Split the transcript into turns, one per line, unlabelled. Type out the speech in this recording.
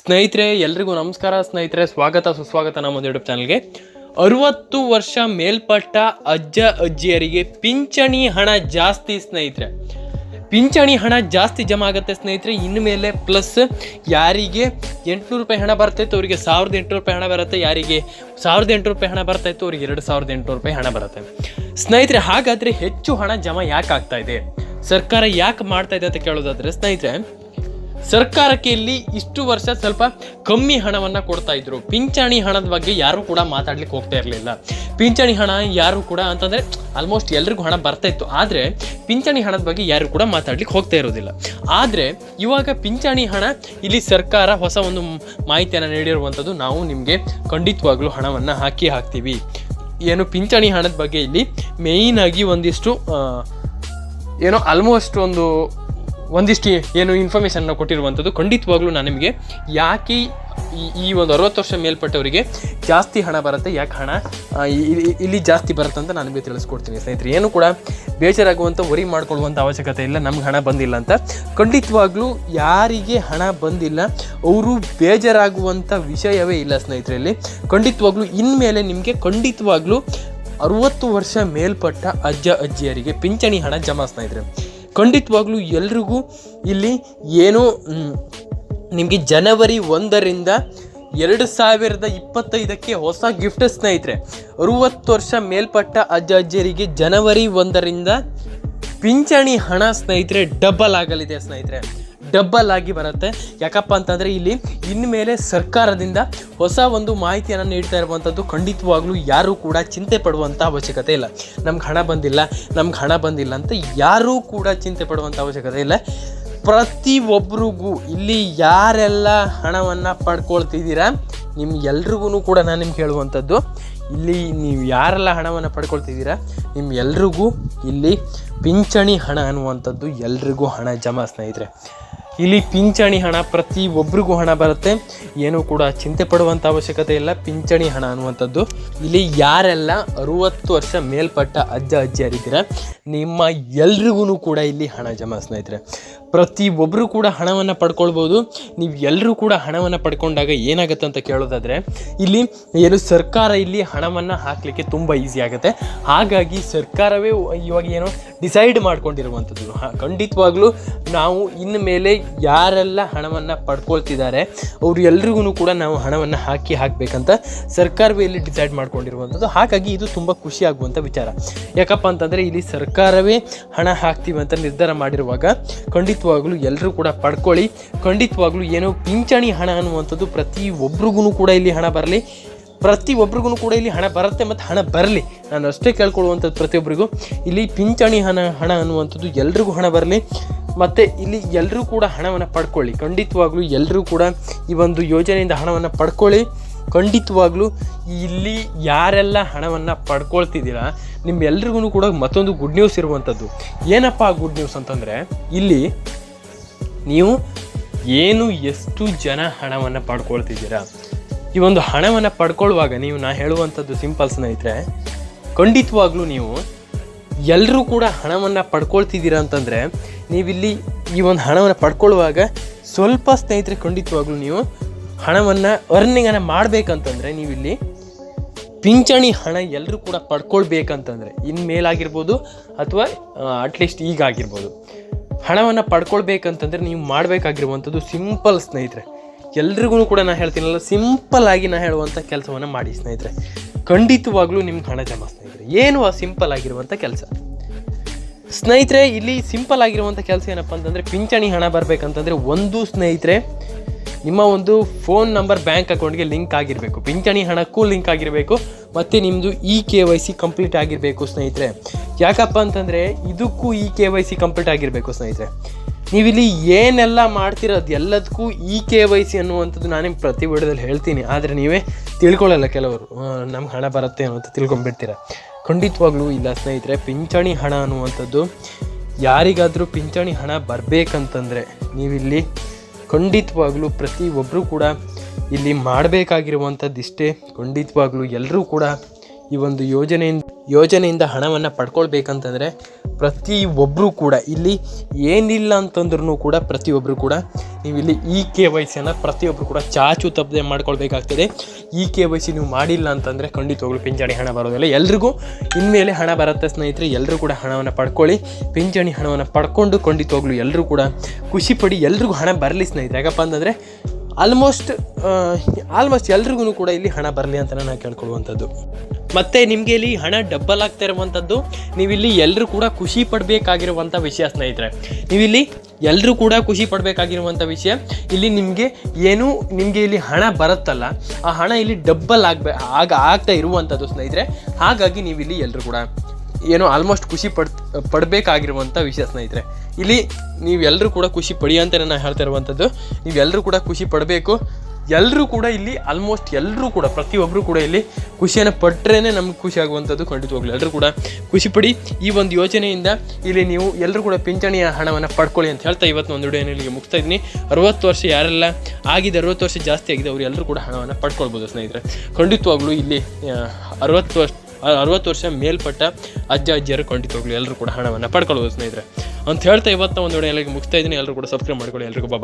ಸ್ನೇಹಿತರೆ, ಎಲ್ರಿಗೂ ನಮಸ್ಕಾರ. ಸ್ನೇಹಿತರೆ, ಸ್ವಾಗತ, ಸುಸ್ವಾಗತ ನಮ್ಮ ಯೂಟ್ಯೂಬ್ ಚಾನಲ್ಗೆ ಅರುವತ್ತು ವರ್ಷ ಮೇಲ್ಪಟ್ಟ ಅಜ್ಜ, ಅಜ್ಜಿಯರಿಗೆ ಪಿಂಚಣಿ ಹಣ ಜಾಸ್ತಿ ಸ್ನೇಹಿತರೆ. ಪಿಂಚಣಿ ಹಣ ಜಾಸ್ತಿ ಜಮಾ ಆಗುತ್ತೆ ಸ್ನೇಹಿತರೆ. ಮೇಲೆ ಪ್ಲಸ್ ಯಾರಿಗೆ ಎಂಟುನೂರು ರೂಪಾಯಿ ಹಣ ಬರ್ತೈತೆ, ಅವರಿಗೆ ಸಾವಿರದ ಎಂಟು ರೂಪಾಯಿ ಹಣ ಬರುತ್ತೆ. ಯಾರಿಗೆ ಸಾವಿರದ ಎಂಟುನೂರು ರೂಪಾಯಿ ಹಣ ಬರ್ತೈತೆ, ಅವ್ರಿಗೆ ಎರಡು ಸಾವಿರದ ಎಂಟುನೂರು ರೂಪಾಯಿ ಹಣ ಬರುತ್ತೆ. ಸ್ನೇಹಿತರೆ, ಹಾಗಾದರೆ ಹೆಚ್ಚು ಹಣ ಜಮಾ ಯಾಕೆ ಆಗ್ತಾ ಇದೆ? ಸರ್ಕಾರ ಯಾಕೆ ಮಾಡ್ತಾ ಇದೆ ಅಂತ ಕೇಳೋದಾದರೆ, ಸ್ನೇಹಿತರೆ ಸರ್ಕಾರಕ್ಕೆ ಇಲ್ಲಿ ಇಷ್ಟು ವರ್ಷ ಸ್ವಲ್ಪ ಕಮ್ಮಿ ಹಣವನ್ನ ಕೊಡ್ತಾ ಇದ್ರು. ಪಿಂಚಣಿ ಹಣದ ಬಗ್ಗೆ ಯಾರು ಕೂಡ ಮಾತಾಡ್ಲಿಕ್ಕೆ ಹೋಗ್ತಾ ಇರಲಿಲ್ಲ. ಪಿಂಚಣಿ ಹಣ ಯಾರು ಕೂಡ ಅಂತಂದ್ರೆ ಆಲ್ಮೋಸ್ಟ್ ಎಲ್ರಿಗೂ ಹಣ ಬರ್ತಾ ಇತ್ತು. ಆದ್ರೆ ಪಿಂಚಣಿ ಹಣದ ಬಗ್ಗೆ ಯಾರು ಕೂಡ ಮಾತಾಡ್ಲಿಕ್ಕೆ ಹೋಗ್ತಾ ಇರೋದಿಲ್ಲ. ಆದ್ರೆ ಇವಾಗ ಪಿಂಚಣಿ ಹಣ ಇಲ್ಲಿ ಸರ್ಕಾರ ಹೊಸ ಒಂದು ಮಾಹಿತಿಯನ್ನು ನೀಡಿರುವಂಥದ್ದು ನಾವು ನಿಮಗೆ ಖಂಡಿತವಾಗ್ಲೂ ಹಣವನ್ನು ಹಾಕಿ ಹಾಕ್ತೀವಿ. ಏನು ಪಿಂಚಣಿ ಹಣದ ಬಗ್ಗೆ ಇಲ್ಲಿ ಮೇಯ್ನಾಗಿ ಒಂದಿಷ್ಟು ಏನೋ ಆಲ್ಮೋಸ್ಟ್ ಒಂದು ಒಂದಿಷ್ಟು ಏನು ಇನ್ಫಾರ್ಮೇಷನ್ನ ಕೊಟ್ಟಿರುವಂಥದ್ದು ಖಂಡಿತವಾಗ್ಲೂ ನಾನು ನಿಮಗೆ ಯಾಕೆ ಈ- ಒಂದು ಅರವತ್ತು ವರ್ಷ ಮೇಲ್ಪಟ್ಟವರಿಗೆ ಜಾಸ್ತಿ ಹಣ ಬರುತ್ತೆ, ಯಾಕೆ ಹಣ? ಇಲ್ಲಿ ಜಾಸ್ತಿ ಬರುತ್ತೆ ಅಂತ ನಾನು ನಿಮಗೆ ತಿಳಿಸ್ಕೊಡ್ತೀನಿ ಸ್ನೇಹಿತರೆ. ಏನು ಕೂಡ ಬೇಜಾರಾಗುವಂಥ ವರಿ ಮಾಡ್ಕೊಳ್ಳುವಂಥ ಅವಶ್ಯಕತೆ ಇಲ್ಲ, ನಮ್ಗೆ ಹಣ ಬಂದಿಲ್ಲ ಅಂತ. ಖಂಡಿತವಾಗ್ಲೂ ಯಾರಿಗೆ ಹಣ ಬಂದಿಲ್ಲ, ಅವರು ಬೇಜಾರಾಗುವಂಥ ವಿಷಯವೇ ಇಲ್ಲ ಸ್ನೇಹಿತರಲ್ಲಿ ಖಂಡಿತವಾಗ್ಲೂ ಇನ್ಮೇಲೆ ನಿಮಗೆ ಖಂಡಿತವಾಗ್ಲೂ ಅರುವತ್ತು ವರ್ಷ ಮೇಲ್ಪಟ್ಟ ಅಜ್ಜ, ಅಜ್ಜಿಯರಿಗೆ ಪಿಂಚಣಿ ಹಣ ಜಮಾಸ್ತಾ ಸ್ನೇಹಿತರೆ. ಖಂಡಿತವಾಗ್ಲೂ ಎಲ್ರಿಗೂ ಇಲ್ಲಿ ಏನು ನಿಮಗೆ ಜನವರಿ ಒಂದರಿಂದ ಎರಡು ಸಾವಿರದ ಇಪ್ಪತ್ತೈದಕ್ಕೆ ಹೊಸ ಗಿಫ್ಟ್ ಸ್ನೇಹಿತರೆ, ಅರುವತ್ತು ವರ್ಷ ಮೇಲ್ಪಟ್ಟ ಅಜ್ಜ ಅಜ್ಜಿಯರಿಗೆ ಜನವರಿ ಒಂದರಿಂದ ಪಿಂಚಣಿ ಹಣ ಸ್ನೇಹಿತರೆ ಡಬಲ್ ಆಗಲಿದೆ ಸ್ನೇಹಿತರೆ. ಡಬಲ್ ಆಗಿ ಬರುತ್ತೆ. ಯಾಕಪ್ಪ ಅಂತಂದರೆ ಇಲ್ಲಿ ಇನ್ಮೇಲೆ ಸರ್ಕಾರದಿಂದ ಹೊಸ ಒಂದು ಮಾಹಿತಿಯನ್ನು ನೀಡ್ತಾ ಇರುವಂಥದ್ದು ಖಂಡಿತವಾಗ್ಲೂ ಯಾರೂ ಕೂಡ ಚಿಂತೆ ಪಡುವಂಥ ಅವಶ್ಯಕತೆ ಇಲ್ಲ. ನಮ್ಗೆ ಹಣ ಬಂದಿಲ್ಲ, ನಮ್ಗೆ ಹಣ ಬಂದಿಲ್ಲ ಅಂತ ಯಾರೂ ಕೂಡ ಚಿಂತೆ ಪಡುವಂಥ ಅವಶ್ಯಕತೆ ಇಲ್ಲ. ಪ್ರತಿಯೊಬ್ಬರಿಗೂ ಇಲ್ಲಿ ಯಾರೆಲ್ಲ ಹಣವನ್ನು ಪಡ್ಕೊಳ್ತಿದ್ದೀರಾ ನಿಮ್ಗೆಲ್ರಿಗೂ ಕೂಡ ನಾನು ನಿಮ್ಗೆ ಹೇಳುವಂಥದ್ದು ಇಲ್ಲಿ ನೀವು ಯಾರೆಲ್ಲ ಹಣವನ್ನು ಪಡ್ಕೊಳ್ತಿದ್ದೀರಾ ನಿಮ್ಗೆಲ್ರಿಗೂ ಇಲ್ಲಿ ಪಿಂಚಣಿ ಹಣ ಅನ್ನುವಂಥದ್ದು ಎಲ್ರಿಗೂ ಹಣ ಜಮಾ ಸ್ನೇಹಿತರೆ. ಇಲ್ಲಿ ಪಿಂಚಣಿ ಹಣ ಪ್ರತಿ ಒಬ್ರಿಗೂ ಹಣ ಬರುತ್ತೆ. ಏನೂ ಕೂಡ ಚಿಂತೆ ಪಡುವಂಥ ಅವಶ್ಯಕತೆ ಇಲ್ಲ. ಪಿಂಚಣಿ ಹಣ ಅನ್ನುವಂಥದ್ದು. ಇಲ್ಲಿ ಯಾರೆಲ್ಲ ಅರುವತ್ತು ವರ್ಷ ಮೇಲ್ಪಟ್ಟ ಅಜ್ಜ ಅಜ್ಜಿಯರಿದ್ದೀರ, ನಿಮ್ಮ ಎಲ್ರಿಗೂ ಕೂಡ ಇಲ್ಲಿ ಹಣ ಜಮಾ ಸ್ನೇಹಿತರೆ. ಪ್ರತಿ ಒಬ್ಬರು ಕೂಡ ಹಣವನ್ನು ಪಡ್ಕೊಳ್ಬೋದು. ನೀವು ಎಲ್ಲರೂ ಕೂಡ ಹಣವನ್ನು ಪಡ್ಕೊಂಡಾಗ ಏನಾಗುತ್ತೆ ಅಂತ ಕೇಳೋದಾದರೆ, ಇಲ್ಲಿ ಏನು ಸರ್ಕಾರ ಇಲ್ಲಿ ಹಣವನ್ನು ಹಾಕಲಿಕ್ಕೆ ತುಂಬ ಈಸಿ ಆಗುತ್ತೆ. ಹಾಗಾಗಿ ಸರ್ಕಾರವೇ ಇವಾಗ ಏನು ಡಿಸೈಡ್ ಮಾಡ್ಕೊಂಡಿರುವಂಥದ್ದು. ಖಂಡಿತವಾಗ್ಲೂ ನಾವು ಇನ್ನು ಮೇಲೆ ಯಾರೆಲ್ಲ ಹಣವನ್ನು ಪಡ್ಕೊಳ್ತಿದ್ದಾರೆ, ಅವರು ಎಲ್ರಿಗೂ ಕೂಡ ನಾವು ಹಣವನ್ನು ಹಾಕಿ ಹಾಕಬೇಕಂತ ಸರ್ಕಾರವೇ ಇಲ್ಲಿ ಡಿಸೈಡ್ ಮಾಡ್ಕೊಂಡಿರುವಂಥದ್ದು. ಹಾಗಾಗಿ ಇದು ತುಂಬ ಖುಷಿ ಆಗುವಂಥ ವಿಚಾರ. ಯಾಕಪ್ಪ ಅಂತಂದರೆ ಇಲ್ಲಿ ಸರ್ಕಾರವೇ ಹಣ ಹಾಕ್ತೀವಿ ಅಂತ ನಿರ್ಧಾರ ಮಾಡಿರುವಾಗ ಖಂಡಿತವಾಗ್ಲೂ ಎಲ್ಲರೂ ಕೂಡ ಪಡ್ಕೊಳ್ಳಿ. ಖಂಡಿತವಾಗ್ಲೂ ಏನೋ ಪಿಂಚಣಿ ಹಣ ಅನ್ನುವಂಥದ್ದು ಪ್ರತಿ ಒಬ್ರಿಗೂ ಕೂಡ ಇಲ್ಲಿ ಹಣ ಬರಲಿ. ಪ್ರತಿ ಒಬ್ರಿಗೂ ಕೂಡ ಇಲ್ಲಿ ಹಣ ಬರುತ್ತೆ ಮತ್ತು ಹಣ ಬರಲಿ. ನಾನು ಅಷ್ಟೇ ಕೇಳ್ಕೊಳ್ಳುವಂಥದ್ದು ಪ್ರತಿಯೊಬ್ಬರಿಗೂ ಇಲ್ಲಿ ಪಿಂಚಣಿ ಹಣ ಹಣ ಅನ್ನುವಂಥದ್ದು ಎಲ್ರಿಗೂ ಹಣ ಬರಲಿ. ಮತ್ತು ಇಲ್ಲಿ ಎಲ್ಲರೂ ಕೂಡ ಹಣವನ್ನು ಪಡ್ಕೊಳ್ಳಿ. ಖಂಡಿತವಾಗ್ಲೂ ಎಲ್ಲರೂ ಕೂಡ ಈ ಒಂದು ಯೋಜನೆಯಿಂದ ಹಣವನ್ನು ಪಡ್ಕೊಳ್ಳಿ. ಖಂಡಿತವಾಗ್ಲೂ ಇಲ್ಲಿ ಯಾರೆಲ್ಲ ಹಣವನ್ನು ಪಡ್ಕೊಳ್ತಿದ್ದೀರಾ, ನಿಮ್ಮೆಲ್ರಿಗೂ ಕೂಡ ಮತ್ತೊಂದು ಗುಡ್ ನ್ಯೂಸ್ ಇರುವಂಥದ್ದು. ಏನಪ್ಪ ಆ ಗುಡ್ ನ್ಯೂಸ್ ಅಂತಂದರೆ, ಇಲ್ಲಿ ನೀವು ಏನು ಎಷ್ಟು ಜನ ಹಣವನ್ನು ಪಡ್ಕೊಳ್ತಿದ್ದೀರಾ. ಈ ಒಂದು ಹಣವನ್ನು ಪಡ್ಕೊಳ್ಳುವಾಗ ನೀವು ನಾ ಹೇಳುವಂಥದ್ದು ಸಿಂಪಲ್ ಸ್ನೇಹಿತರೆ, ಖಂಡಿತವಾಗ್ಲೂ ನೀವು ಎಲ್ಲರೂ ಕೂಡ ಹಣವನ್ನು ಪಡ್ಕೊಳ್ತಿದ್ದೀರಾ ಅಂತಂದರೆ, ನೀವಿಲ್ಲಿ ಈ ಒಂದು ಹಣವನ್ನು ಪಡ್ಕೊಳ್ಳುವಾಗ ಸ್ವಲ್ಪ ಸ್ನೇಹಿತರೆ ಖಂಡಿತವಾಗ್ಲೂ ನೀವು ಹಣವನ್ನು ಅರ್ನಿಂಗನ್ನು ಮಾಡಬೇಕಂತಂದರೆ ನೀವಿಲ್ಲಿ ಪಿಂಚಣಿ ಹಣ ಎಲ್ಲರೂ ಕೂಡ ಪಡ್ಕೊಳ್ಬೇಕಂತಂದರೆ ಇನ್ಮೇಲಾಗಿರ್ಬೋದು ಅಥವಾ ಅಟ್ಲೀಸ್ಟ್ ಈಗ ಆಗಿರ್ಬೋದು ಹಣವನ್ನು ಪಡ್ಕೊಳ್ಬೇಕಂತಂದರೆ ನೀವು ಮಾಡಬೇಕಾಗಿರುವಂಥದ್ದು ಸಿಂಪಲ್ ಸ್ನೇಹಿತರೆ. ಎಲ್ರಿಗೂ ಕೂಡ ನಾನು ಹೇಳ್ತೀನಲ್ಲ ಸಿಂಪಲ್ ಆಗಿ ನಾನು ಹೇಳುವಂಥ ಕೆಲಸವನ್ನು ಮಾಡಿ ಸ್ನೇಹಿತರೆ. ಖಂಡಿತವಾಗ್ಲೂ ನಿಮ್ಗೆ ಹಣ ಜಮಾ ಸ್ನೇಹಿತರೆ. ಏನು ಆ ಸಿಂಪಲ್ ಆಗಿರುವಂಥ ಕೆಲಸ? ಸ್ನೇಹಿತರೆ, ಇಲ್ಲಿ ಸಿಂಪಲ್ ಆಗಿರುವಂಥ ಕೆಲಸ ಏನಪ್ಪ ಅಂತಂದರೆ ಪಿಂಚಣಿ ಹಣ ಬರಬೇಕಂತಂದರೆ ಒಂದು ಸ್ನೇಹಿತರೆ ನಿಮ್ಮ ಒಂದು ಫೋನ್ ನಂಬರ್ ಬ್ಯಾಂಕ್ ಅಕೌಂಟ್ಗೆ ಲಿಂಕ್ ಆಗಿರಬೇಕು. ಪಿಂಚಣಿ ಹಣಕ್ಕೂ ಲಿಂಕ್ ಆಗಿರಬೇಕು. ಮತ್ತು ನಿಮ್ಮದು E K Y C complete ಆಗಿರಬೇಕು ಸ್ನೇಹಿತರೆ. ಯಾಕಪ್ಪ ಅಂತಂದರೆ ಇದಕ್ಕೂ E K Y C complete ಆಗಿರಬೇಕು ಸ್ನೇಹಿತರೆ. ನೀವಿಲ್ಲಿ ಏನೆಲ್ಲ ಮಾಡ್ತಿರೋದು ಎಲ್ಲದಕ್ಕೂ ಇ ಕೆ ವೈ ಸಿ ಅನ್ನುವಂಥದ್ದು ನಾನು ಪ್ರತಿ ವಿಡಿಯೋದಲ್ಲಿ ಹೇಳ್ತೀನಿ. ಆದರೆ ನೀವೇ ತಿಳ್ಕೊಳ್ಳಲ್ಲ ಕೆಲವರು. ನಮ್ಗೆ ಹಣ ಬರುತ್ತೆ ಅನ್ನೋ ಅಂತ ತಿಳ್ಕೊಂಡ್ಬಿಡ್ತೀರ? ಖಂಡಿತವಾಗ್ಲೂ ಇಲ್ಲ ಸ್ನೇಹಿತರೆ. ಪಿಂಚಣಿ ಹಣ ಅನ್ನುವಂಥದ್ದು ಯಾರಿಗಾದರೂ ಪಿಂಚಣಿ ಹಣ ಬರಬೇಕಂತಂದರೆ ನೀವಿಲ್ಲಿ ಖಂಡಿತವಾಗ್ಲೂ ಪ್ರತಿ ಒಬ್ಬರು ಕೂಡ ಇಲ್ಲಿ ಮಾಡಬೇಕಾಗಿರುವಂಥದ್ದು ಇಷ್ಟೇ ಖಂಡಿತವಾಗ್ಲೂ ಎಲ್ಲರೂ ಕೂಡ ಈ ಒಂದು ಯೋಜನೆಯಿಂದ ಯೋಜನೆಯಿಂದ ಹಣವನ್ನು ಪಡ್ಕೊಳ್ಬೇಕಂತಂದರೆ ಪ್ರತಿಯೊಬ್ಬರು ಕೂಡ ಇಲ್ಲಿ ಏನಿಲ್ಲ ಅಂತಂದ್ರೂ ಕೂಡ ಪ್ರತಿಯೊಬ್ಬರು ಕೂಡ ನೀವು ಇಲ್ಲಿ ಇ ಕೆ ವೈ ಸಿಯನ್ನು ಪ್ರತಿಯೊಬ್ಬರು ಕೂಡ ಚಾಚು ತಪ್ಪದೆ ಮಾಡ್ಕೊಳ್ಬೇಕಾಗ್ತದೆ. ಇ ಕೆ ವೈ ಸಿ ನೀವು ಮಾಡಿಲ್ಲ ಅಂತಂದರೆ ಖಂಡಿತವಾಗ್ಲೂ ಪಿಂಚಣಿ ಹಣ ಬರೋದಿಲ್ಲ ಎಲ್ರಿಗೂ. ಇನ್ಮೇಲೆ ಹಣ ಬರುತ್ತೆ ಸ್ನೇಹಿತರೆ ಎಲ್ಲರೂ ಕೂಡ ಹಣವನ್ನು ಪಡ್ಕೊಳ್ಳಿ. ಪಿಂಚಣಿ ಹಣವನ್ನು ಪಡ್ಕೊಂಡು ಖಂಡಿತವಾಗ್ಲೂ ಎಲ್ಲರೂ ಕೂಡ ಖುಷಿಪಡಿ ಎಲ್ರಿಗೂ ಹಣ ಬರಲಿ ಸ್ನೇಹಿತರೆ. ಯಾಕಪ್ಪ ಅಂತಂದರೆ ಆಲ್ಮೋಸ್ಟ್ ಆಲ್ಮೋಸ್ಟ್ ಎಲ್ರಿಗೂ ಕೂಡ ಇಲ್ಲಿ ಹಣ ಬರಲಿ ಅಂತ ನಾನು ಕೇಳ್ಕೊಳ್ಳುವಂಥದ್ದು. ಮತ್ತು ನಿಮಗೆ ಇಲ್ಲಿ ಹಣ ಡಬ್ಬಲ್ ಆಗ್ತಾ ಇರುವಂಥದ್ದು ನೀವಿಲ್ಲಿ ಎಲ್ಲರೂ ಕೂಡ ಖುಷಿ ಪಡಬೇಕಾಗಿರುವಂಥ ವಿಷಯ ಸ್ನೇಹಿತರೆ. ನೀವಿಲ್ಲಿ ಎಲ್ಲರೂ ಕೂಡ ಖುಷಿ ಪಡಬೇಕಾಗಿರುವಂಥ ವಿಷಯ, ಇಲ್ಲಿ ನಿಮಗೆ ಏನು ನಿಮಗೆ ಇಲ್ಲಿ ಹಣ ಬರುತ್ತಲ್ಲ, ಆ ಹಣ ಇಲ್ಲಿ ಡಬ್ಬಲ್ ಆಗಬೇ ಆಗ ಆಗ್ತಾ ಇರುವಂಥದ್ದು ಸ್ನೇಹಿತರೆ. ಹಾಗಾಗಿ ನೀವಿಲ್ಲಿ ಎಲ್ಲರೂ ಕೂಡ ಏನು ಆಲ್ಮೋಸ್ಟ್ ಖುಷಿ ಪಡ್ ಪಡಬೇಕಾಗಿರುವಂಥ ವಿಷಯ ಸ್ನೇಹಿತರೆ. ಇಲ್ಲಿ ನೀವೆಲ್ಲರೂ ಕೂಡ ಖುಷಿ ಪಡಿ ಅಂತ ನಾನು ಹೇಳ್ತಾ ಇರುವಂಥದ್ದು ನೀವೆಲ್ಲರೂ ಕೂಡ ಖುಷಿ ಪಡಬೇಕು. ಎಲ್ಲರೂ ಕೂಡ ಇಲ್ಲಿ ಆಲ್ಮೋಸ್ಟ್ ಎಲ್ಲರೂ ಕೂಡ ಪ್ರತಿಯೊಬ್ಬರು ಕೂಡ ಇಲ್ಲಿ ಖುಷಿಯನ್ನು ಪಟ್ಟರೇ ನಮ್ಗೆ ಖುಷಿ ಆಗುವಂಥದ್ದು ಖಂಡಿತವಾಗ್ಲು ಎಲ್ಲರೂ ಕೂಡ ಖುಷಿಪಡಿ ಈ ಒಂದು ಯೋಜನೆಯಿಂದ ಇಲ್ಲಿ ನೀವು ಎಲ್ಲರೂ ಕೂಡ ಪಿಂಚಣಿಯ ಹಣವನ್ನು ಪಡ್ಕೊಳ್ಳಿ ಅಂತ ಹೇಳ್ತಾ ಇವತ್ತು ಒಂದು ವಿಡಿಯೋನ ಇಲ್ಲಿಗೆ ಮುಗ್ತಾ ಇದ್ದೀನಿ. ಅರವತ್ತು ವರ್ಷ ಯಾರೆಲ್ಲ ಆಗಿದೆ, ಅರವತ್ತು ವರ್ಷ ಜಾಸ್ತಿ ಆಗಿದೆ, ಅವರು ಎಲ್ಲರೂ ಕೂಡ ಹಣವನ್ನು ಪಡ್ಕೊಳ್ಬೋದು ಸ್ನೇಹಿತರೆ. ಖಂಡಿತವಾಗ್ಲೂ ಇಲ್ಲಿ ಅರವತ್ತು ವರ್ಷ ಅರವತ್ತು ವರ್ಷ ಮೇಲ್ಪಟ್ಟ ಅಜ್ಜ, ಅಜ್ಜಿಯರು ಖಂಡಿತವಾಗ್ಲೂ ಎಲ್ಲರೂ ಕೂಡ ಹಣವನ್ನು ಪಡ್ಕೊಳ್ಬೋದು ಸ್ನೇಹಿತರೆ. ಅಂತ ಹೇಳ್ತಾ ಇವತ್ತು ಒಂದು ವಿಡಿಯೋ ಎಲ್ಲಿಗೆ ಮುಗಿಸ್ತಾ ಇದ್ದೀನಿ. ಎಲ್ಲರೂ ಕೂಡ ಸಬ್ಸ್ಕ್ರೈಬ್ ಮಾಡ್ಕೊಳ್ಳಿ. ಎಲ್ರಿಗೂ ಬಾಯ್